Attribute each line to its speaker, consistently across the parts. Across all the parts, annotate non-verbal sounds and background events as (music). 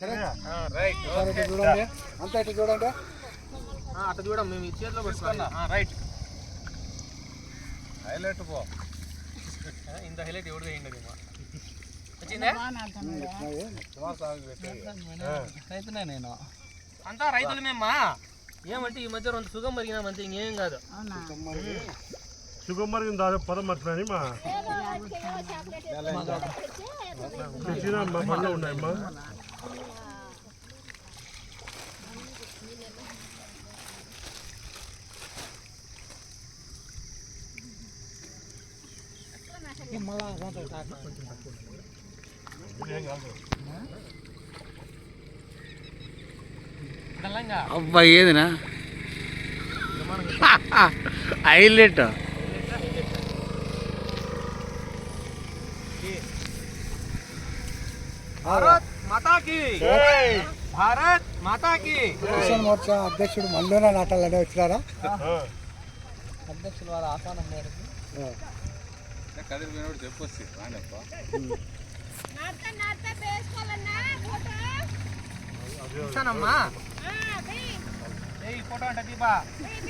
Speaker 1: ఇటు చూడండి. అంతా ఇటు చూడండి.
Speaker 2: అట్లా చూడం మేము ఈ చేతిలో పెట్టుకున్నా. రైట్
Speaker 3: హైలైట్ పో. (laughs)
Speaker 2: ఇంత హైలైట్ ఎవరు చేయండి
Speaker 1: రైతునే నేను.
Speaker 2: అంతా రైతులు మేమ్మా ఏమంటే ఈ మధ్య రెండు సుగం మరిగినామంతే ఇంకేం కాదు.
Speaker 4: సుగమరి దాదాపు పదం మర్చిపోయి మా. తెచ్చిన మా పనులు ఉన్నాయమ్మా.
Speaker 2: తెలంగా
Speaker 1: అబ్బా ఏదినా హైలైట్
Speaker 2: భారత్ మాతాకి భారత్ మాతాకి
Speaker 1: కిసాన్ మోర్చా అధ్యక్షుడు మల్లూన నాటాలని వచ్చినారా?
Speaker 2: అధ్యక్షుల వారి ఆహ్వానం మేరకు.
Speaker 3: కదిరి పోయినప్పుడు చెప్పొచ్చి రానప్ప.
Speaker 2: ఇస్తానమ్మా ఈ ఫోటో అంటే దీపా
Speaker 5: వెయ్,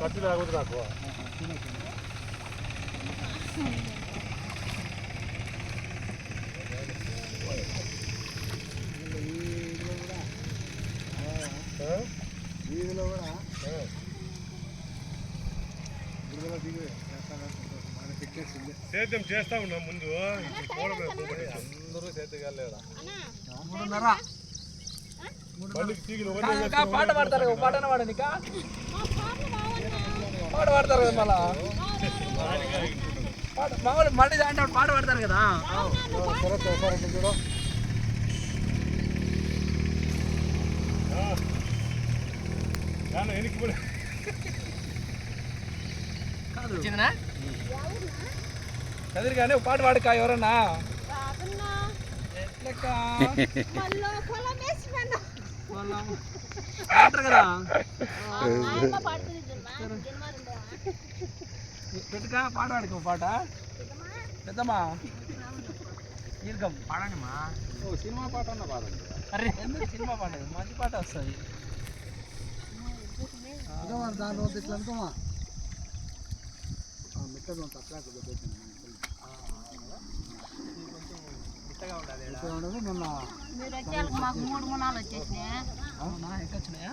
Speaker 4: కత్తి లేకపోతే నాకు
Speaker 1: వీధిలో కూడా
Speaker 4: సేద్యం చేస్తా ఉన్నాం ముందు.
Speaker 3: అందరూ
Speaker 4: వేసుకొని
Speaker 2: పాట పాడతారు పాటనే పాడనికా. పాట పాడతారు కదా మళ్ళా పాట మామూలు మళ్ళీ అంటే పాట పాడతారు కదా
Speaker 1: ఒకసారి ఒకసారి ఇటు చూడు
Speaker 4: యాన వెనక్కి పోయి.
Speaker 2: వచ్చిందినా కదిరి కానీ ఒక పాట పాడక ఎవరన్నా
Speaker 5: బాగున్నా.
Speaker 2: ఎట్లెక్క
Speaker 5: మళ్ళా పొలం వేసినాను.
Speaker 2: అంటారు కదా పెట్టుక పాట పాడుకో పాట. పెద్దమ్మా. ఈరకం పాడండిమా.
Speaker 3: ఓ సినిమా పాట అన్న బాధ
Speaker 2: అరే ఎందుకు సినిమా పాట? మంచి పాట వస్తుంది.
Speaker 1: రోజు ఇట్లా అనుకోమా మిట్టదు తక్కువ ఉండదు మొన్న
Speaker 5: మూడు గుణాలు వచ్చేసినాయి?
Speaker 2: అవునా ఎక్కడ వచ్చినాయా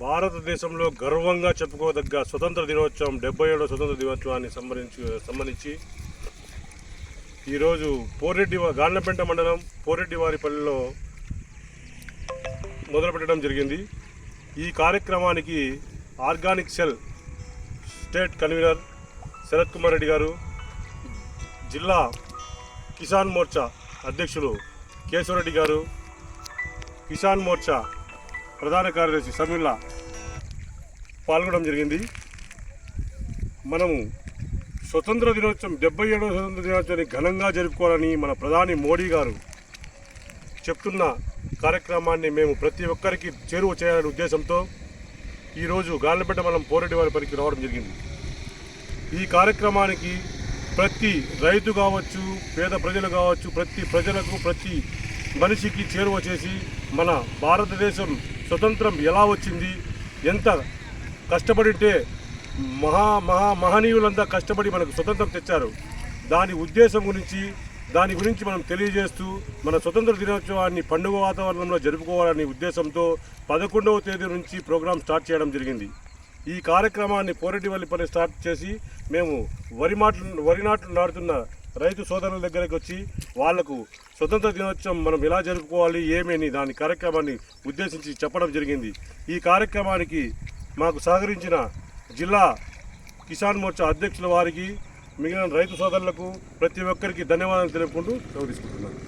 Speaker 4: భారతదేశంలో గర్వంగా చెప్పుకోదగ్గ స్వతంత్ర దినోత్సవం డెబ్బై ఏడవ స్వతంత్ర దినోత్సవాన్ని సంబంధించి సంబంధించి ఈరోజు పోరెడ్డి వా- మండలం పోరెడ్డి వారిపల్లిలో మొదలుపెట్టడం జరిగింది. ఈ కార్యక్రమానికి organic cell state convener Sharath Kumar Reddy garu జిల్లా కిసాన్ మోర్చా అధ్యక్షులు కేశవరెడ్డి గారు కిసాన్ మోర్చా ప్రధాన కార్యదర్శి సమీర్ల పాల్గొనడం జరిగింది. మనము స్వతంత్ర దినోత్సవం డెబ్బై ఏడవ స్వతంత్ర దినోత్సవాన్ని ఘనంగా జరుపుకోవాలని మన ప్రధాని మోడీ గారు చెప్తున్న కార్యక్రమాన్ని మేము ప్రతి ఒక్కరికి చేరువ చేయాలనే ఉద్దేశంతో ఈరోజు గాలిపేట మనం పోరెడ్డి వారి పనికి రావడం జరిగింది. ఈ కార్యక్రమానికి ప్రతి రైతు కావచ్చు పేద ప్రజలు కావచ్చు ప్రతి ప్రజలకు ప్రతి మనిషికి చేరువ చేసి మన భారతదేశం స్వతంత్రం ఎలా వచ్చింది? ఎంత కష్టపడితే మహా మహా మహనీయులంతా కష్టపడి మనకు స్వతంత్రం తెచ్చారు. దాని ఉద్దేశం గురించి దాని గురించి మనం తెలియజేస్తూ మన స్వతంత్ర దినోత్సవాన్ని పండుగ వాతావరణంలో జరుపుకోవాలనే ఉద్దేశంతో పదకొండవ తేదీ నుంచి ప్రోగ్రాం స్టార్ట్ చేయడం జరిగింది. ఈ కార్యక్రమాన్ని పోరెడ్డివల్లి పని స్టార్ట్ చేసి మేము వరి మాటలు వరి నాట్లు నాడుతున్న రైతు సోదరుల దగ్గరికి వచ్చి వాళ్ళకు స్వతంత్ర దినోత్సవం మనం ఎలా జరుపుకోవాలి ఏమని దాని కార్యక్రమాన్ని ఉద్దేశించి చెప్పడం జరిగింది. ఈ కార్యక్రమానికి మాకు సహకరించిన జిల్లా కిసాన్ మోర్చా అధ్యక్షుల వారికి మిగిలిన రైతు సోదరులకు ప్రతి ఒక్కరికి ధన్యవాదాలు తెలుపుకుంటూ సెలవు తీసుకుంటున్నాను.